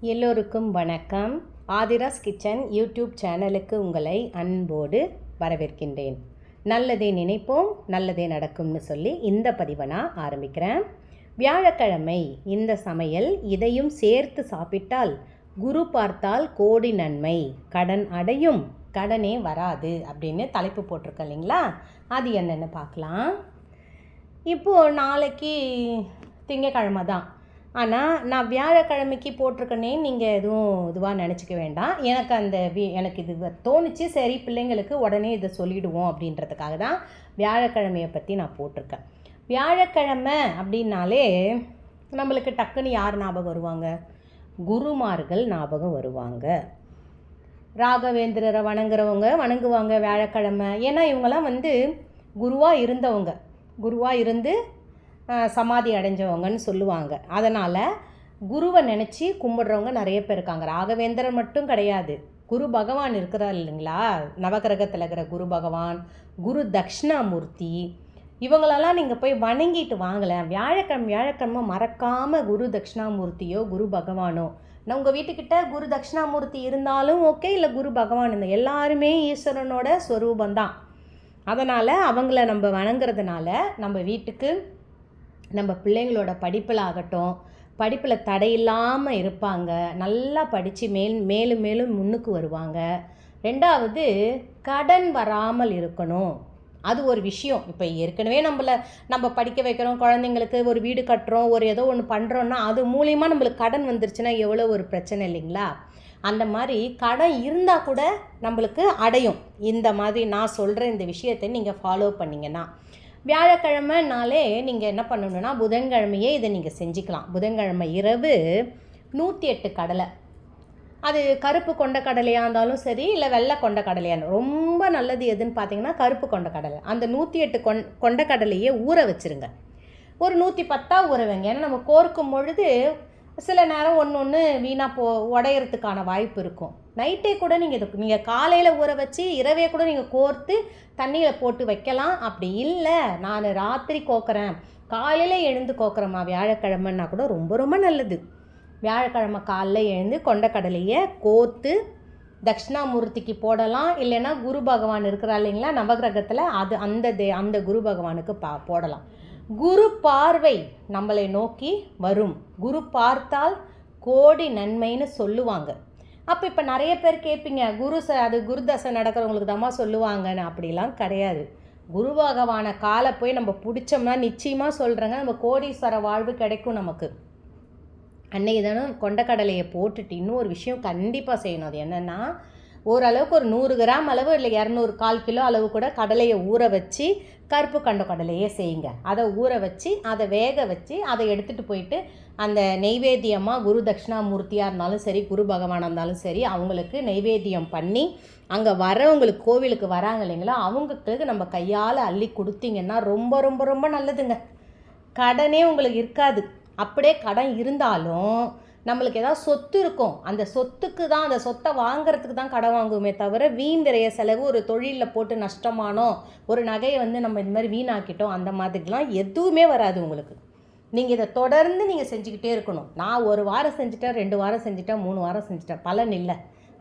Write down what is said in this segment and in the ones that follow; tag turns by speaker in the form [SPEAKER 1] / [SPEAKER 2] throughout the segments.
[SPEAKER 1] எல்லோருக்கும் வணக்கம். Aadhira's kitchen YouTube சேனலுக்கு உங்களை அன்போடு வரவேற்கின்றேன். நல்லதே நினைப்போம் நல்லதே நடக்கும்னு சொல்லி இந்த பதிவை நான் ஆரம்பிக்கிறேன். வியாழக்கிழமை இந்த சமையல் இதையும் சேர்த்து சாப்பிட்டால் குரு பார்த்தால் கோடி நன்மை கடன் அடையும் கடனே வராது அப்படின்னு தலைப்பு போட்டிருக்கேன் இல்லைங்களா? அது என்னென்னு பார்க்கலாம். இப்போது நாளைக்கு திங்கக்கிழமை தான். ஆனால் நான் வியாழக்கிழமைக்கு போட்டிருக்கனே நீங்கள் எதுவும் இதுவாக நினச்சிக்க வேண்டாம். எனக்கு அந்த வி- எனக்கு இது வ- தோணுச்சு சரி பிள்ளைங்களுக்கு உடனே இதை சொல்லிடுவோம் அப்படின்றதுக்காக தான் வியாழக்கிழமையை பற்றி நான் போட்டிருக்கேன். வியாழக்கிழமை அப்படின்னாலே நம்மளுக்கு டக்குன்னு யார் ஞாபகம் வருவாங்க? குருமார்கள் ஞாபகம் வருவாங்க. ராகவேந்திரரை வணங்குறவங்க வணங்குவாங்க வியாழக்கிழமை. ஏன்னா இவங்கெல்லாம் வந்து குருவாக இருந்தவங்க. குருவாக இருந்து சமாதி அடைஞ்சவங்கன்னு சொல்லுவாங்க. அதனால் குருவை நினச்சி கும்பிடுறவங்க நிறைய பேர் இருக்காங்க. ராகவேந்திரன் மட்டும் கிடையாது. குரு பகவான் இருக்கிறார் இல்லைங்களா? நவகிரகத்தில் இருக்கிற குரு பகவான் குரு தக்ஷணாமூர்த்தி இவங்களெல்லாம் நீங்கள் போய் வணங்கிட்டு வாங்கலேன் வியாழக்கிழமை வியாழக்கிழமை மறக்காமல் குரு தட்சிணாமூர்த்தியோ குரு பகவானோ நான் உங்கள் வீட்டுக்கிட்ட குரு தட்சிணாமூர்த்தி இருந்தாலும் ஓகே இல்லை குரு பகவான் இந்த எல்லாருமே ஈஸ்வரனோட ஸ்வரூபந்தான் அதனால் அவங்கள நம்ம வணங்குறதுனால நம்ம வீட்டுக்கு நம்ம பிள்ளைங்களோட படிப்பில் ஆகட்டும் படிப்பில் தடையில்லாமல் இருப்பாங்க. நல்லா படித்து மேல் மேலும் மேலும் முன்னுக்கு வருவாங்க. ரெண்டாவது கடன் வராமல் இருக்கணும். அது ஒரு விஷயம். இப்போ ஏற்கனவே நம்மள நம்ம படிக்க வைக்கிறோம் குழந்தைங்களுக்கு ஒரு வீடு கட்டுறோம் ஒரு ஏதோ ஒன்று பண்ணுறோன்னா அது மூலியமாக நம்மளுக்கு கடன் வந்துருச்சுன்னா எவ்வளோ ஒரு பிரச்சனை இல்லைங்களா? அந்த மாதிரி கடன் இருந்தால் கூட நம்மளுக்கு அடையும். இந்த மாதிரி நான் சொல்கிற இந்த விஷயத்தை நீங்கள் ஃபாலோ பண்ணிங்கன்னா. வியாழக்கிழமைனாலே நீங்கள் என்ன பண்ணணும்னா புதன்கிழமையே இதை நீங்கள் செஞ்சுக்கலாம். புதன்கிழமை இரவு நூற்றி எட்டு கடலை. அது கருப்பு கொண்ட கடலையாக இருந்தாலும் சரி இல்லை வெள்ளை கொண்ட கடலையாக ரொம்ப நல்லது எதுன்னு பார்த்தீங்கன்னா கருப்பு கொண்ட கடலை. அந்த நூற்றி எட்டு கொண் கொண்ட கடலையே ஊற வச்சுருங்க. ஒரு நூற்றி பத்தா ஊற வைங்க. ஏன்னா நம்ம கோர்க்கும் பொழுது சில நேரம் ஒன்று ஒன்று வீணாக போ உடையறதுக்கான வாய்ப்பு இருக்கும். நைட்டே கூட நீங்கள் இது நீங்கள் காலையில் ஊற வச்சு இரவே கூட நீங்கள் கோர்த்து தண்ணியில் போட்டு வைக்கலாம். அப்படி இல்லை. நான் ராத்திரி கோக்குறேன். காலையில் எழுந்து கோக்குறேம்மா. வியாழக்கிழமைன்னா கூட ரொம்ப ரொம்ப நல்லது. வியாழக்கிழமை காலைல எழுந்து கொண்டக்கடலையை கோர்த்து தட்சிணாமூர்த்திக்கு போடலாம். இல்லைன்னா குரு பகவான் இருக்கிறா இல்லைங்களா? நவகிரகத்தில் அது அந்த தே அந்த குரு பகவானுக்கு பா போடலாம். குரு பார்வை நம்மளை நோக்கி வரும். குரு பார்த்தால் கோடி நன்மைன்னு சொல்லுவாங்க. அப்போ இப்போ நிறைய பேர் கேட்பீங்க குரு ச அது குரு தசை நடக்கிறவங்களுக்கு தாம்மா சொல்லுவாங்கன்னு. அப்படிலாம் கிடையாது. குரு பகவான காலை போய் நம்ம பிடிச்சோம்னா நிச்சயமாக சொல்கிறேங்க நம்ம கோடீஸ்வர வாழ்வு கிடைக்கும் நமக்கு. அன்னைக்கு தானே கொண்டக்கடலையை போட்டுட்டு இன்னும் ஒரு விஷயம் கண்டிப்பாக செய்யணும். அது என்னென்னா ஓரளவுக்கு ஒரு நூறு கிராம் அளவு இல்லை இரநூறு கால் கிலோ அளவு கூட கடலையை ஊற வச்சு கருப்பு கண்ட கடலையே செய்யுங்க. அதை ஊற வச்சு அதை வேக வச்சு அதை எடுத்துகிட்டு போயிட்டு அந்த நெய்வேத்தியமாக குரு தட்சிணாமூர்த்தியாக இருந்தாலும் சரி குரு பகவானாக இருந்தாலும் சரி அவங்களுக்கு நெய்வேத்தியம் பண்ணி அங்கே வரவங்களுக்கு கோவிலுக்கு வராங்க இல்லைங்களா அவங்களுக்கு நம்ம கையால் அள்ளி கொடுத்தீங்கன்னா ரொம்ப ரொம்ப ரொம்ப நல்லதுங்க. கடனே உங்களுக்கு இருக்காது. அப்படியே கடன் இருந்தாலும் நம்மளுக்கு ஏதாவது சொத்து இருக்கும். அந்த சொத்துக்கு தான் அந்த சொத்தை வாங்குறதுக்கு தான் கடன் வாங்குவோமே தவிர வீண் விரைய செலவு ஒரு தொழிலில் போட்டு நஷ்டமானோம் ஒரு நகையை வந்து நம்ம இந்த மாதிரி வீணாக்கிட்டோம் அந்த மாதிரிலாம் எதுவுமே வராது உங்களுக்கு. நீங்கள் இதை தொடர்ந்து நீங்கள் செஞ்சுக்கிட்டே இருக்கணும். நான் ஒரு வாரம் செஞ்சுட்டேன் ரெண்டு வாரம் செஞ்சுட்டேன் மூணு வாரம் செஞ்சுட்டேன். பலன் இல்லை.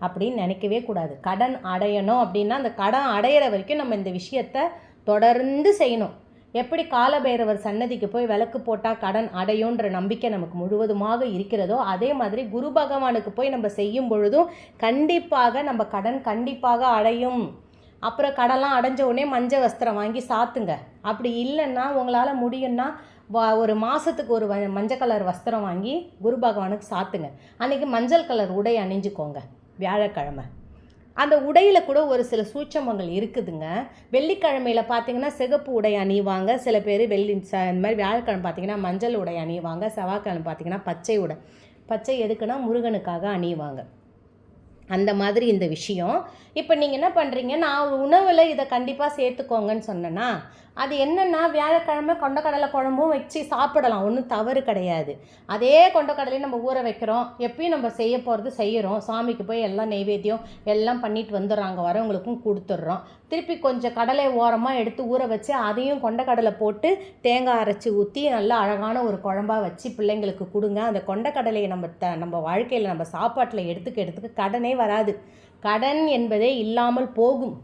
[SPEAKER 1] அப்படின்னு நினைக்கவே கூடாது. கடன் அடையணும் அப்படின்னா அந்த கடன் அடையிற வரைக்கும் நம்ம இந்த விஷயத்தை தொடர்ந்து செய்யணும். எப்படி காலபைரவர் சன்னதிக்கு போய் விளக்கு போட்டால் கடன் அடையுன்ற நம்பிக்கை நமக்கு முழுவதுமாக இருக்கிறதோ அதே மாதிரி குரு பகவானுக்கு போய் நம்ம செய்யும் பொழுதும் கண்டிப்பாக நம்ம கடன் கண்டிப்பாக அடையும். அப்புறம் கடன்லாம் அடைஞ்ச உடனே மஞ்சள் வஸ்திரம் வாங்கி சாத்துங்க. அப்படி இல்லைன்னா உங்களால் முடியும்னா வா ஒரு மாதத்துக்கு ஒரு வ- மஞ்சள் கலர் வஸ்திரம் வாங்கி குரு பகவானுக்கு சாத்துங்க. அன்றைக்கி மஞ்சள் கலர் உடை அணிஞ்சுக்கோங்க. வியாழக்கிழமை. அந்த உடையில் கூட ஒரு சில சூட்சமங்கள் இருக்குதுங்க. வெள்ளிக்கிழமையில் பார்த்தீங்கன்னா சிகப்பு உடை அணிவாங்க. சில பேர் வெள்ளி ச இந்த மாதிரி வியாழக்கிழமை பார்த்தீங்கன்னா மஞ்சள் உடை அணிவாங்க. செவ்வாய்க்கிழமை பார்த்தீங்கன்னா பச்சை உடை. பச்சை எதுக்குன்னா முருகனுக்காக அணிவாங்க. அந்த மாதிரி இந்த விஷயம். இப்போ நீங்கள் என்ன பண்ணுறீங்க நான் உணவில் இதை கண்டிப்பாக சேர்த்துக்கோங்கன்னு சொன்னேன்னா அது என்னென்னா வியாழக்கிழமை கொண்டக்கடலை குழம்பும் வச்சு சாப்பிடலாம். ஒன்றும் தவறு கிடையாது. அதே கொண்டக்கடலையும் நம்ம ஊற வைக்கிறோம். எப்பயும் நம்ம செய்ய போகிறது செய்கிறோம் சாமிக்கு போய் எல்லாம் நெய்வேத்தியம் எல்லாம் பண்ணிட்டு வந்துடுறாங்க. வரவங்களுக்கும் கொடுத்துட்றோம். திருப்பி கொஞ்சம் கடலை ஓரமாக எடுத்து ஊற வச்சு அதையும் கொண்டக்கடலை போட்டு தேங்காய் அரைச்சி ஊற்றி நல்லா அழகான ஒரு குழம்பா வச்சு பிள்ளைங்களுக்கு கொடுங்க. அந்த கொண்டக்கடலையை நம்ம த நம்ம வாழ்க்கையில் நம்ம சாப்பாட்டில் எடுத்துக்க எடுத்துக்க கடனே வராது. கடன் என்பதே இல்லாமல் போகும்.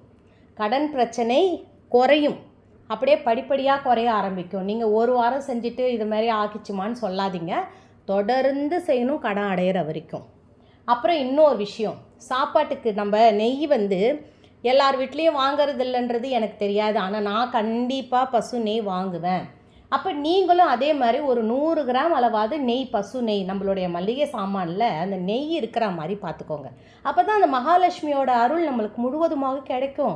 [SPEAKER 1] கடன் பிரச்சனை குறையும். அப்படியே படிப்படியாக குறைய ஆரம்பிக்கும். நீங்கள் ஒரு வாரம் செஞ்சுட்டு இது மாதிரி ஆக்கிச்சுமான்னு சொல்லாதீங்க. தொடர்ந்து செய்யணும் கடன் அடையிற வரைக்கும். அப்புறம் இன்னொரு விஷயம். சாப்பாட்டுக்கு நம்ம நெய் வந்து எல்லார் வீட்லேயும் வாங்குறது இல்லைன்றது எனக்கு தெரியாது. ஆனால் நான் கண்டிப்பாக பசு நெய் வாங்குவேன். அப்போ நீங்களும் அதே மாதிரி ஒரு நூறு கிராம் அளவாவது நெய் பசு நெய் நம்மளுடைய மளிகை சாமானில் அந்த நெய் இருக்கிற மாதிரி பார்த்துக்கோங்க. அப்போ தான் அந்த மகாலட்சுமியோட அருள் நம்மளுக்கு முழுவதுமாக கிடைக்கும்.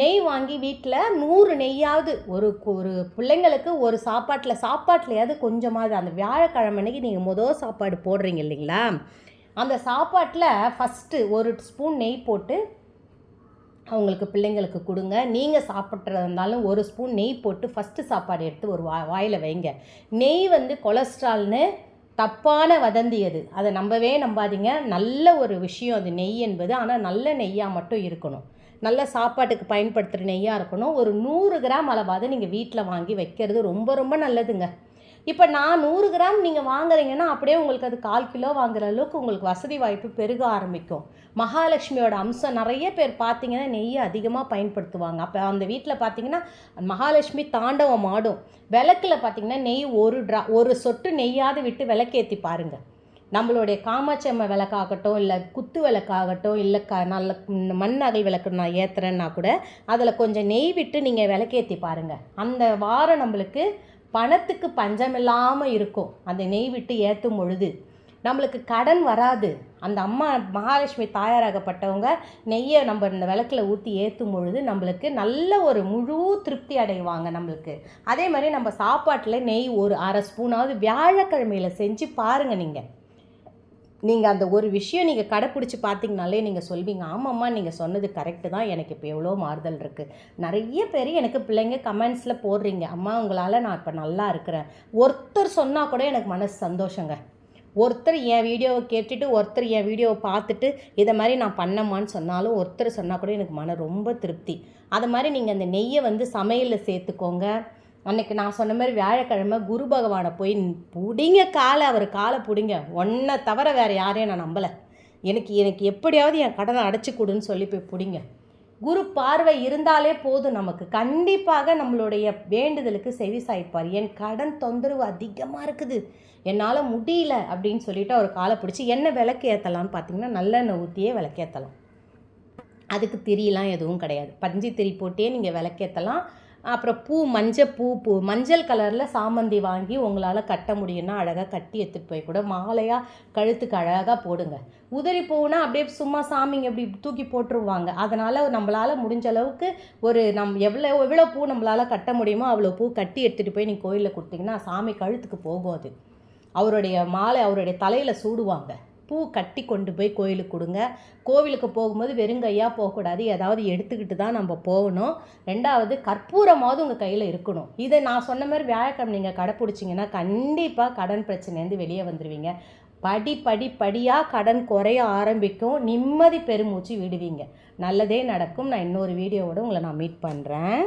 [SPEAKER 1] நெய் வாங்கி வீட்டில் நூறு நெய்யாவது ஒரு ஒரு பிள்ளைங்களுக்கு ஒரு சாப்பாட்டில் சாப்பாட்லையாவது கொஞ்சமாவது அந்த வியாழக்கிழமை அன்னைக்கு நீங்கள் முதல் சாப்பாடு போடுறீங்க இல்லைங்களா? அந்த சாப்பாட்டில் ஃபஸ்ட்டு ஒரு ஸ்பூன் நெய் போட்டு அவங்களுக்கு பிள்ளைங்களுக்கு கொடுங்க. நீங்கள் சாப்பிட்றதா இருந்தாலும் ஒரு ஸ்பூன் நெய் போட்டு ஃபஸ்ட்டு சாப்பாடு எடுத்து ஒரு வா வாயில் வைங்க. நெய் வந்து கொலஸ்ட்ரால்னு தப்பான வதந்தி அது. அதை நம்பவே நம்பாதீங்க. நல்ல ஒரு விஷயம் அது நெய் என்பது. ஆனால் நல்ல நெய்யாக மட்டும் இருக்கணும். நல்ல சாப்பாட்டுக்கு பயன்படுத்துகிற நெய்யாக இருக்கணும். ஒரு நூறு கிராம் அளவாவது நீங்கள் வீட்டில் வாங்கி வைக்கிறது ரொம்ப ரொம்ப நல்லதுங்க. இப்போ நான் நூறு கிராம் நீங்கள் வாங்குறீங்கன்னா அப்படியே உங்களுக்கு அது கால் கிலோ வாங்குற அளவுக்கு உங்களுக்கு வசதி வாய்ப்பு பெருக ஆரம்பிக்கும். மகாலட்சுமியோட அம்சம் நிறைய பேர் பார்த்தீங்கன்னா நெய்யை அதிகமாக பயன்படுத்துவாங்க. அப்போ அந்த வீட்டில் பார்த்தீங்கன்னா மகாலட்சுமி தாண்டவம் ஆடும். விளக்கில் பார்த்தீங்கன்னா நெய் ஒரு ட்ரா ஒரு சொட்டு நெய்யாவது விட்டு விளக்கேற்றி பாருங்கள் நம்மளுடைய காமாட்சி விளக்காகட்டும் இல்லை குத்து விளக்காகட்டும் இல்லை க நல்ல மண் அகல் விளக்கு நான் ஏற்றுறேன்னா கூட அதில் கொஞ்சம் நெய் விட்டு நீங்கள் விளக்கேற்றி பாருங்கள் அந்த வாரம் நம்மளுக்கு பணத்துக்கு பஞ்சம் இல்லாமல் இருக்கும். அந்த நெய் விட்டு ஏற்றும் பொழுது நம்மளுக்கு கடன் வராது. அந்த அம்மா மகாலட்சுமி தாயாராகப்பட்டவங்க நெய்யை நம்ம இந்த விளக்கில் ஊற்றி ஏற்றும் பொழுது நம்மளுக்கு நல்ல ஒரு முழு திருப்தி அடைவாங்க நம்மளுக்கு. அதே மாதிரி நம்ம சாப்பாட்டில் நெய் ஒரு அரை ஸ்பூனாவது வியாழக்கிழமையில் செஞ்சு பாருங்கள் நீங்கள் நீங்கள் அந்த ஒரு விஷயம் நீங்கள் கடைப்பிடிச்சி பார்த்தீங்கனாலே நீங்கள் சொல்வீங்க. ஆமாம்மா நீங்கள் சொன்னது கரெக்டு தான். எனக்கு இப்போ எவ்வளோ மாறுதல் இருக்குது நிறைய பேர் எனக்கு பிள்ளைங்க கமெண்ட்ஸில் போடுறீங்க. அம்மா உங்களால் நான் இப்போ நல்லா இருக்கிறேன். ஒருத்தர் சொன்னால் கூட எனக்கு மனசு சந்தோஷங்க. ஒருத்தர் என் வீடியோவை கேட்டுட்டு ஒருத்தர் என் வீடியோவை பார்த்துட்டு இதை மாதிரி நான் பண்ணம்மான்னு சொன்னாலும் ஒருத்தர் சொன்னால் கூட எனக்கு மன ரொம்ப திருப்தி. அது மாதிரி நீங்கள் அந்த நெய்யை வந்து சமையலில் சேர்த்துக்கோங்க. அன்னைக்கு நான் சொன்ன மாதிரி வியாழக்கிழமை குரு பகவானை போய் பிடிங்க காலை அவர் காலை பிடிங்க. ஒன்றை தவிர வேறு யாரையும் நான் நம்பலை. எனக்கு எனக்கு எப்படியாவது என் கடனை அடைச்சி கொடுன்னு சொல்லி போய் பிடிங்க. குரு பார்வை இருந்தாலே போதும் நமக்கு. கண்டிப்பாக நம்மளுடைய வேண்டுதலுக்கு செவி சாய்ப்பார். என் கடன் தொந்தரவு அதிகமாக இருக்குது. என்னால் முடியல அப்படின்னு சொல்லிட்டு அவர் காலை பிடிச்சி என்ன விளக்கு ஏற்றலான்னு பார்த்தீங்கன்னா நல்லெண்ணெய் ஊற்றியே விளக்கேற்றலாம் அதுக்கு திரியெலாம் எதுவும் கிடையாது. பஞ்சு திரி போட்டே நீங்கள் விளக்கேற்றலாம் அப்புறம் பூ மஞ்சள் பூ பூ மஞ்சள் கலரில் சாமந்தி வாங்கி உங்களால் கட்ட முடியும்னா அழகாக கட்டி எடுத்துகிட்டு போய் கூட மாலையாக கழுத்துக்கு அழகாக போடுங்க. உதறி பூனால் அப்படியே சும்மா சாமிங்க இப்படி தூக்கி போட்டுருவாங்க. அதனால் நம்மளால் முடிஞ்ச அளவுக்கு ஒரு நம் எவ்வளோ எவ்வளோ பூ நம்மளால் கட்ட முடியுமோ அவ்வளோ பூ கட்டி எடுத்துகிட்டு போய் நீங்கள் கோயிலில் கொடுத்தீங்கன்னா சாமி கழுத்துக்கு போகும் அது. அவருடைய மாலை அவருடைய தலையில் சூடுவாங்க. பூ கட்டி கொண்டு போய் கோயிலுக்கு கொடுங்க. கோவிலுக்கு போகும்போது வெறுங்கையாக போகக்கூடாது. ஏதாவது எடுத்துக்கிட்டு தான் நம்ம போகணும். ரெண்டாவது கற்பூரமாவது உங்கள் கையில் இருக்கணும். இதை நான் சொன்ன மாதிரி வியாழக்கிழமை நீங்கள் கடைப்பிடிச்சிங்கன்னா கண்டிப்பாக கடன் பிரச்சனைலேருந்து வெளியே வந்துடுவீங்க படி படி படியாக கடன் குறைய ஆரம்பிக்கும். நிம்மதி பெருமூச்சு விடுவீங்க. நல்லதே நடக்கும். நான் இன்னொரு வீடியோவோட உங்களை நான் மீட் பண்ணுறேன்